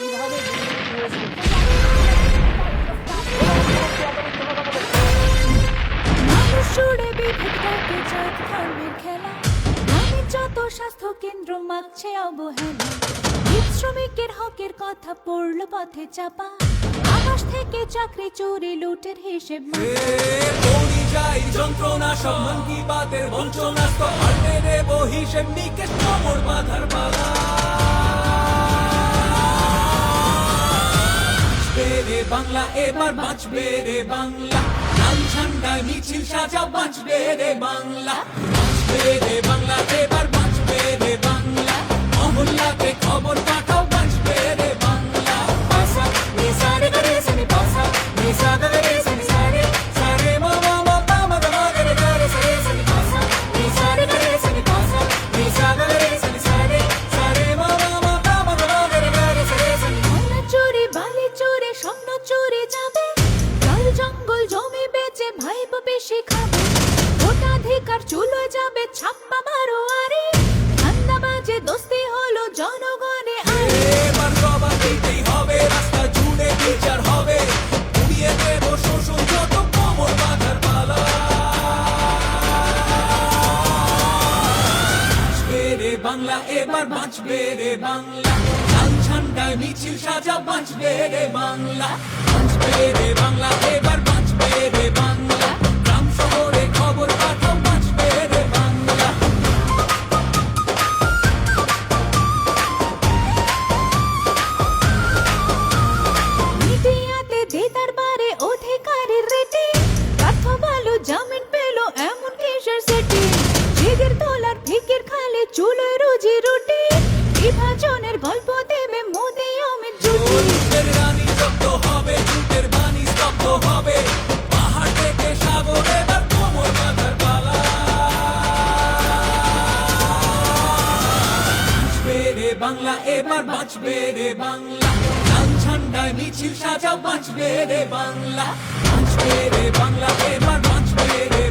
কীভাবে ধর্মের খেলা। গ্রামে যত স্বাস্থ্য কেন্দ্র মাগছে অবহেলা। শ্রমিকের হকের কথা পড়ল পথে চাপা। আকাশ থেকে চাকরি চুরি লুটের হিসেব। পরিযায়ী যন্ত্রণা সব কি বাতের বঞ্চনা? তো পাল্টে দেব হিসেব নিকেশ কোমর বাঁধার পালা। বাংলা এবার বাঁচবে রে বাংলা। লাল ঝান্ডা মিছিল সাজাও বাঁচবে রে বাংলা। বাঁচবে রে যাবে ছাপ্পা মারো আরে। ঠান্ডা বাজে দোস্তি হলো জনগণে আরে। হবে, রাস্তা জুড়ে বিচার হবে। উড়িয়ে দেব শোষণ যত কোমর বাঁধার পালা। বাংলা, এবার বাঁচবে রে বাংলা। লাল ঝান্ডায় মিছিল সাজা বাঁচবে রে বাংলা। বাঁচবে রে মিডিয়াতে দেদার বারে অধিকারের রেটে পার্থ ভালো জামিন পেল এমন কেশর সেটি। জিগের তোলার ফিকের খালে চুলো রুজি রুটি। বিভাজনের গল্প দেবে মোদি অমিত জুটি। রানী জব্দ হবে, জুটের বাণী স্তব্ধ হবে। পাহাড় থেকে সাগর কোমর বাঁধার পালা। বাংলা, এবার বাঁচবে রে বাংলা। ঘন্টায় মিছিল সাজা বাঁচবে রে বাংলা। বাঁচবে রে বাংলা এবার বাঁচবে রে